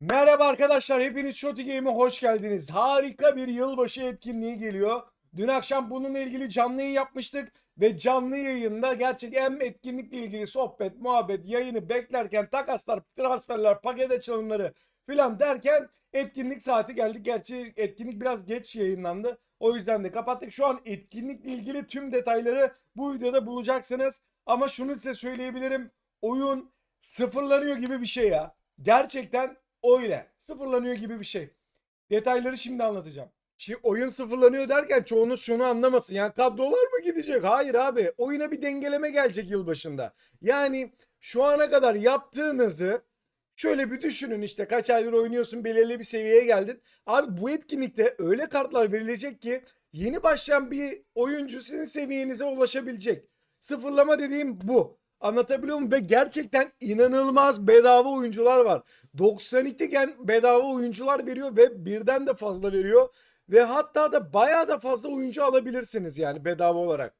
Merhaba arkadaşlar, hepiniz Shoti Game'e hoş geldiniz. Harika bir yılbaşı etkinliği geliyor. Dün akşam bununla ilgili canlı yayın yapmıştık ve canlı yayında gerçekten hem etkinlikle ilgili sohbet, muhabbet, yayını beklerken takaslar, transferler, paket açılımları filan derken etkinlik saati geldi. Gerçi etkinlik biraz geç yayınlandı. O yüzden de kapattık. Şu an etkinlikle ilgili tüm detayları bu videoda bulacaksınız. Ama şunu size söyleyebilirim. Oyun sıfırlanıyor gibi bir şey ya. Gerçekten öyle. Sıfırlanıyor gibi bir şey. Detayları şimdi anlatacağım. Şimdi oyun sıfırlanıyor derken çoğunuz şunu anlamasın. Yani kadrolar mı gidecek? Hayır abi. Oyuna bir dengeleme gelecek yılbaşında. Yani şu ana kadar yaptığınızı şöyle bir düşünün işte kaç aydır oynuyorsun belirli bir seviyeye geldin. Abi bu etkinlikte öyle kartlar verilecek ki yeni başlayan bir oyuncu sizin seviyenize ulaşabilecek. Sıfırlama dediğim bu. Anlatabiliyor muyum? Ve gerçekten inanılmaz bedava oyuncular var. 92 gen bedava oyuncular veriyor ve birden de fazla veriyor. Ve hatta da bayağı da fazla oyuncu alabilirsiniz yani bedava olarak.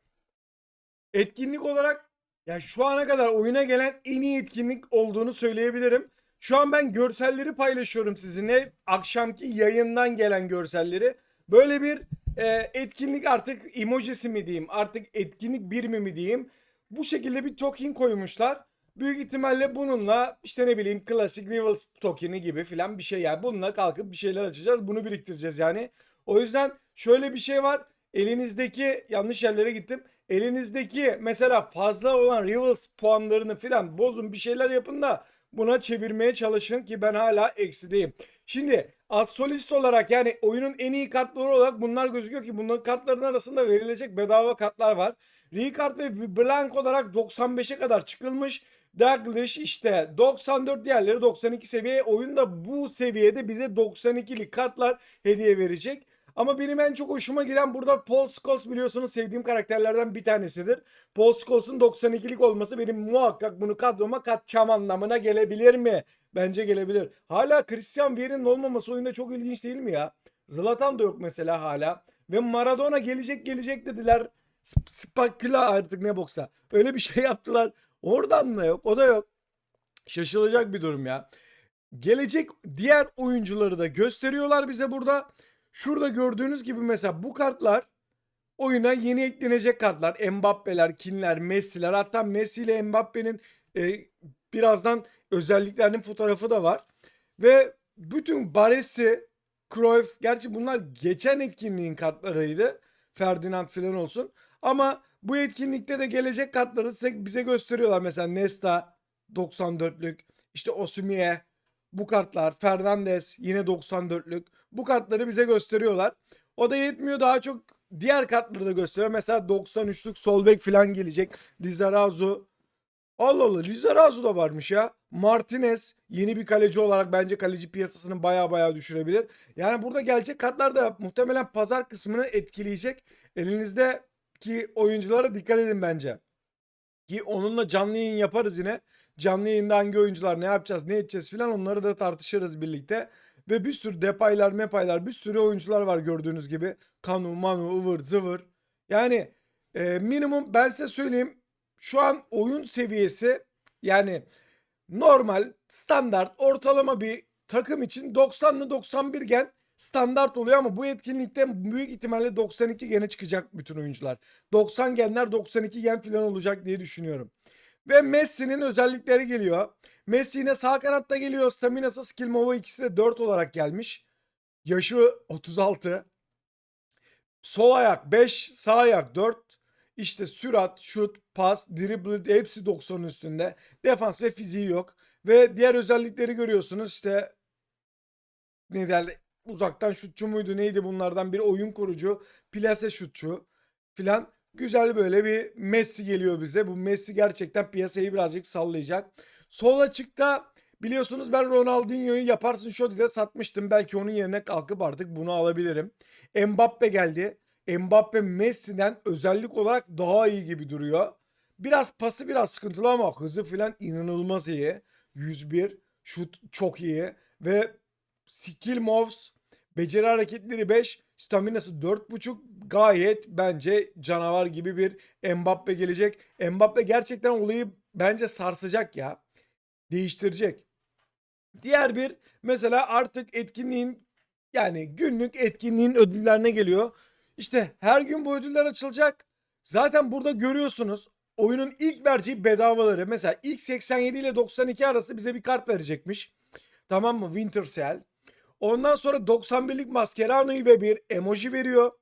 Etkinlik olarak yani şu ana kadar oyuna gelen en iyi etkinlik olduğunu söyleyebilirim. Şu an ben görselleri paylaşıyorum sizinle. Akşamki yayından gelen görselleri. Böyle bir e, etkinlik artık emojisi mi diyeyim artık etkinlik bir mi mi diyeyim. Bu şekilde bir token koymuşlar. Büyük ihtimalle bununla işte ne bileyim klasik Rivals tokeni gibi filan bir şey yani. Bununla kalkıp bir şeyler açacağız. Bunu biriktireceğiz yani. O yüzden şöyle bir şey var. Elinizdeki yanlış yerlere gittim. Elinizdeki mesela fazla olan Rivals puanlarını filan bozun bir şeyler yapın da buna çevirmeye çalışın ki ben hala eksideyim. Şimdi az solist olarak yani oyunun en iyi kartları olarak bunlar gözüküyor ki bunların kartların arasında verilecek bedava kartlar var. Ricard ve Blank olarak 95'e kadar çıkılmış. Douglas işte 94 diğerleri 92 seviye. Oyunda bu seviyede bize 92'lik kartlar hediye verecek. Ama benim en çok hoşuma giden burada Paul Scholes biliyorsunuz sevdiğim karakterlerden bir tanesidir. Paul Scholes'un 92'lik olması benim muhakkak bunu kadroma katacağım anlamına gelebilir mi? Bence gelebilir. Hala Christian Vieri'nin olmaması oyunda çok ilginç değil mi ya? Zlatan da yok mesela hala. Ve Maradona gelecek gelecek dediler. Sp- Spakula artık ne boksa. Öyle bir şey yaptılar. Oradan da yok. O da yok. Şaşılacak bir durum ya. Gelecek diğer oyuncuları da gösteriyorlar bize burada. Şurada gördüğünüz gibi mesela bu kartlar oyuna yeni eklenecek kartlar. Mbappe'ler, Kinler, Messi'ler. Hatta Messi ile Mbappe'nin e, birazdan özelliklerinin fotoğrafı da var. Ve bütün Baresi, Cruyff, gerçi bunlar geçen etkinliğin kartlarıydı. Ferdinand falan olsun. Ama bu etkinlikte de gelecek kartları bize gösteriyorlar. Mesela Nesta 94'lük, işte Osimhen, bu kartlar, Fernandes yine 94'lük. Bu kartları bize gösteriyorlar. O da yetmiyor daha çok diğer kartları da gösteriyor. Mesela 93'lük sol bek falan gelecek. Lizarazu. Allah Allah Lizarazu da varmış ya. Martinez yeni bir kaleci olarak bence kaleci piyasasını baya baya düşürebilir. Yani burada gelecek kartlar da muhtemelen pazar kısmını etkileyecek. Elinizdeki oyunculara dikkat edin bence. Ki onunla canlı yayın yaparız yine. Canlı yayında hangi oyuncular ne yapacağız ne edeceğiz filan onları da tartışırız birlikte. Ve bir sürü depaylar mepaylar bir sürü oyuncular var gördüğünüz gibi. Kanu, Manu, ıvır zıvır. Yani e, minimum ben size söyleyeyim. Şu an oyun seviyesi yani normal standart ortalama bir takım için 90'lı 91 gen standart oluyor ama bu etkinlikte büyük ihtimalle 92 gene çıkacak bütün oyuncular. 90 genler 92 gen falan olacak diye düşünüyorum. Ve Messi'nin özellikleri geliyor. Messi yine sağ kanatta geliyor. Staminası, skill mova ikisi de 4 olarak gelmiş. Yaşı 36. Sol ayak 5, sağ ayak 4. İşte sürat, şut, pas, dribble hepsi 90'ın üstünde. Defans ve fiziği yok. Ve diğer özellikleri görüyorsunuz. İşte ne derler uzaktan şutçu muydu neydi bunlardan biri oyun kurucu, plase şutçu filan. Güzel böyle bir Messi geliyor bize. Bu Messi gerçekten piyasayı birazcık sallayacak. Sol açıkta biliyorsunuz ben Ronaldinho'yu yaparsın şöyle satmıştım. Belki onun yerine kalkıp artık bunu alabilirim. Mbappe geldi. Mbappe Messi'den özellik olarak daha iyi gibi duruyor. Biraz pası biraz sıkıntılı ama hızı filan inanılmaz iyi. 101 şut çok iyi ve skill moves beceri hareketleri 5 staminası 4.5 gayet bence canavar gibi bir Mbappe gelecek. Mbappe gerçekten olayı bence sarsacak ya. Değiştirecek. Diğer bir mesela artık etkinliğin yani günlük etkinliğin ödüllerine geliyor. İşte her gün bu ödüller açılacak. Zaten burada görüyorsunuz oyunun ilk vereceği bedavaları. Mesela ilk 87 ile 92 arası bize bir kart verecekmiş. Tamam mı? Winter Cell. Ondan sonra 91'lik Mascherano'yu ve bir emoji veriyor.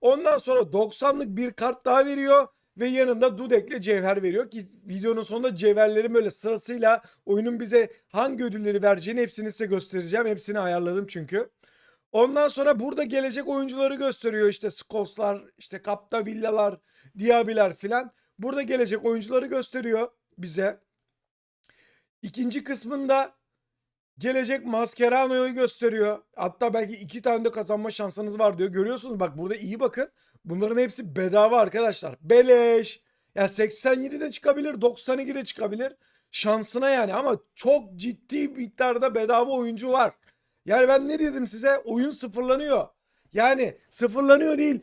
Ondan sonra 90'lık bir kart daha veriyor. Ve yanında Dudek'le cevher veriyor ki videonun sonunda cevherlerin böyle sırasıyla oyunun bize hangi ödülleri vereceğini hepsini size göstereceğim. Hepsini ayarladım çünkü. Ondan sonra burada gelecek oyuncuları gösteriyor işte Skols'lar, işte Capdevillalar, Diaby'ler filan. Burada gelecek oyuncuları gösteriyor bize. İkinci kısmında gelecek Mascherano'yu gösteriyor. Hatta belki iki tane de kazanma şansınız var diyor. Görüyorsunuz bak burada iyi bakın. Bunların hepsi bedava arkadaşlar. Beleş. Ya 87 de çıkabilir, 92 de çıkabilir. Şansına yani ama çok ciddi miktarda bedava oyuncu var. Yani ben ne dedim size? Oyun sıfırlanıyor. Yani sıfırlanıyor değil.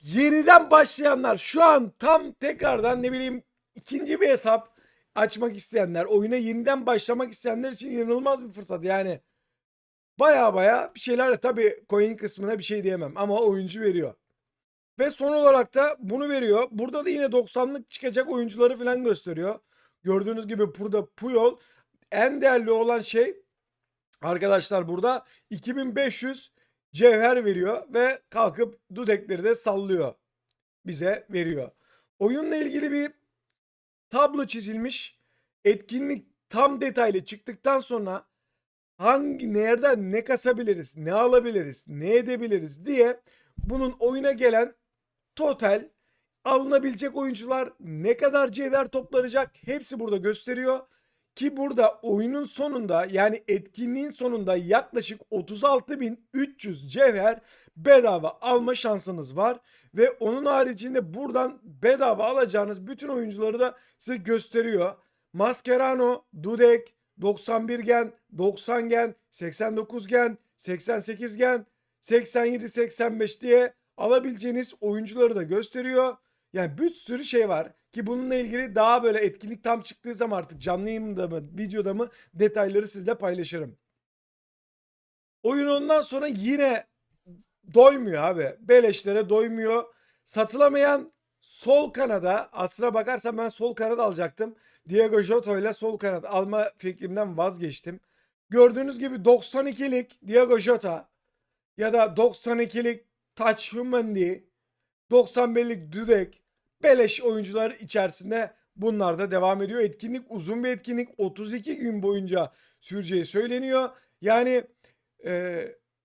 Yeniden başlayanlar şu an tam tekrardan ne bileyim ikinci bir hesap açmak isteyenler, oyuna yeniden başlamak isteyenler için inanılmaz bir fırsat. Yani baya baya bir şeyler tabii coin kısmına bir şey diyemem ama oyuncu veriyor. Ve son olarak da bunu veriyor. Burada da yine 90'lık çıkacak oyuncuları falan gösteriyor. Gördüğünüz gibi burada Puyol en değerli olan şey arkadaşlar burada 2500 cevher veriyor ve kalkıp dudekleri de sallıyor. Bize veriyor. Oyunla ilgili bir tablo çizilmiş. Etkinlik tam detaylı çıktıktan sonra hangi nereden ne kasabiliriz, ne alabiliriz, ne edebiliriz diye bunun oyuna gelen total alınabilecek oyuncular ne kadar cevher toplanacak hepsi burada gösteriyor. Ki burada oyunun sonunda yani etkinliğin sonunda yaklaşık 36.300 cevher bedava alma şansınız var. Ve onun haricinde buradan bedava alacağınız bütün oyuncuları da size gösteriyor. Mascherano, Dudek, 91 gen, 90 gen, 89 gen, 88 gen, 87, 85 diye alabileceğiniz oyuncuları da gösteriyor. Yani bir sürü şey var ki bununla ilgili daha böyle etkinlik tam çıktığı zaman artık canlı yayında mı videoda mı detayları sizle paylaşırım. Oyun ondan sonra yine doymuyor abi. Beleşlere doymuyor. Satılamayan sol kanada aslına bakarsan ben sol kanat alacaktım. Diego Jota ile sol kanat alma fikrimden vazgeçtim. Gördüğünüz gibi 92'lik Diego Jota ya da 92'lik Touch Humandy, 91'lik Dudek, beleş oyuncular içerisinde bunlar da devam ediyor. Etkinlik uzun bir etkinlik. 32 gün boyunca süreceği söyleniyor. Yani e,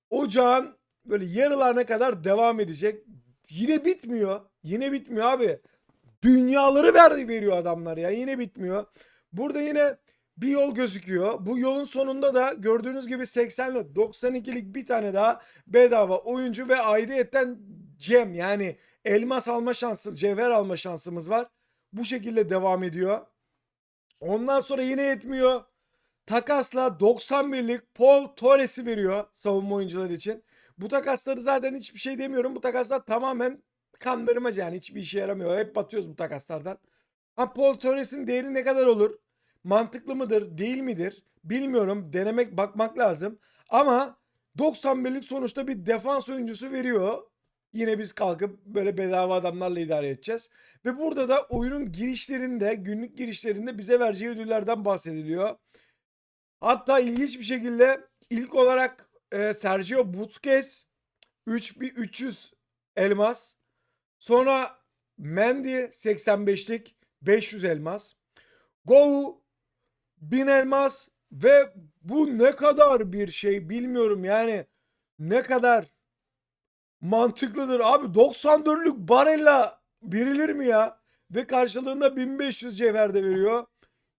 ocağın böyle yarılarına kadar devam edecek. Yine bitmiyor. Yine bitmiyor abi. Dünyaları verdi veriyor adamlar ya. Yine bitmiyor. Burada yine bir yol gözüküyor. Bu yolun sonunda da gördüğünüz gibi 80'li 92'lik bir tane daha bedava oyuncu ve ayrıyetten Cem yani elmas alma şansı, cevher alma şansımız var. Bu şekilde devam ediyor. Ondan sonra yine yetmiyor. Takasla 91'lik Paul Torres'i veriyor savunma oyuncuları için. Bu takasları zaten hiçbir şey demiyorum. Bu takaslar tamamen kandırmaca yani hiçbir işe yaramıyor. Hep batıyoruz bu takaslardan. Ha Paul Torres'in değeri ne kadar olur? Mantıklı mıdır, değil midir? Bilmiyorum. Denemek, bakmak lazım. Ama 91'lik sonuçta bir defans oyuncusu veriyor. Yine biz kalkıp böyle bedava adamlarla idare edeceğiz. Ve burada da oyunun girişlerinde, günlük girişlerinde bize vereceği ödüllerden bahsediliyor. Hatta ilginç bir şekilde ilk olarak e, Sergio Busquets 3300 elmas. Sonra Mendy 85'lik 500 elmas. Go 1000 elmas ve bu ne kadar bir şey bilmiyorum yani ne kadar mantıklıdır. Abi 94'lük barella verilir mi ya? Ve karşılığında 1500 cevher de veriyor.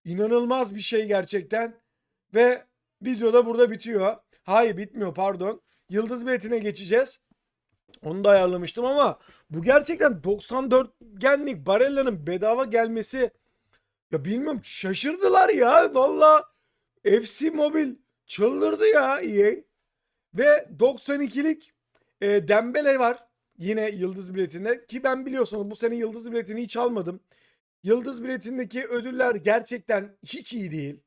İnanılmaz bir şey gerçekten. Ve video da burada bitiyor. Hayır bitmiyor pardon. Yıldız biletine geçeceğiz. Onu da ayarlamıştım ama bu gerçekten 94 genlik Barella'nın bedava gelmesi ya bilmiyorum şaşırdılar ya. Valla FC Mobil çıldırdı ya EA. Ve 92'lik e, Dembele var yine Yıldız biletinde ki ben biliyorsunuz bu sene Yıldız biletini hiç almadım. Yıldız biletindeki ödüller gerçekten hiç iyi değil.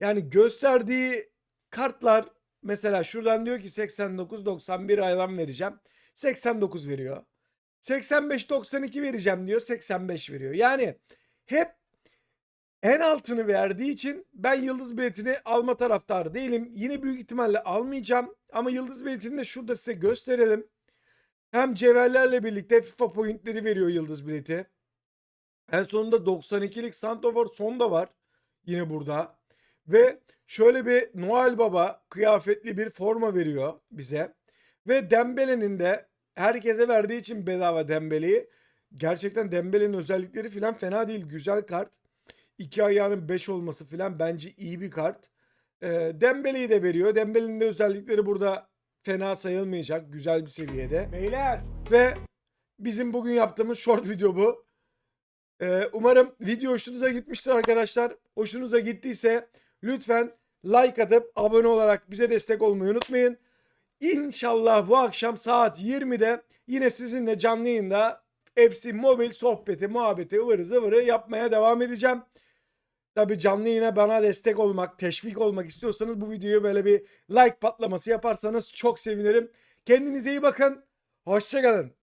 Yani gösterdiği kartlar mesela şuradan diyor ki 89-91 ayran vereceğim. 89 veriyor. 85-92 vereceğim diyor 85 veriyor. Yani hep en altını verdiği için ben yıldız biletini alma taraftarı değilim. Yine büyük ihtimalle almayacağım. Ama yıldız biletini de şurada size gösterelim. Hem cevherlerle birlikte FIFA pointleri veriyor yıldız bileti. En sonunda 92'lik Santofor son da var. Yine burada. Ve şöyle bir Noel Baba kıyafetli bir forma veriyor bize. Ve Dembele'nin de herkese verdiği için bedava Dembele'yi. Gerçekten Dembele'nin özellikleri falan fena değil. Güzel kart. İki ayağının 5 olması falan bence iyi bir kart. Ee, Dembele'yi de veriyor. Dembele'nin de özellikleri burada fena sayılmayacak. Güzel bir seviyede. Beyler. Ve bizim bugün yaptığımız short video bu. Ee, umarım video hoşunuza gitmiştir arkadaşlar. Hoşunuza gittiyse lütfen like atıp abone olarak bize destek olmayı unutmayın. İnşallah bu akşam saat 20'de yine sizinle canlı yayında FC Mobil sohbeti, muhabbeti, ıvırı zıvırı yapmaya devam edeceğim. Tabi canlı yine bana destek olmak, teşvik olmak istiyorsanız bu videoyu böyle bir like patlaması yaparsanız çok sevinirim. Kendinize iyi bakın. Hoşçakalın.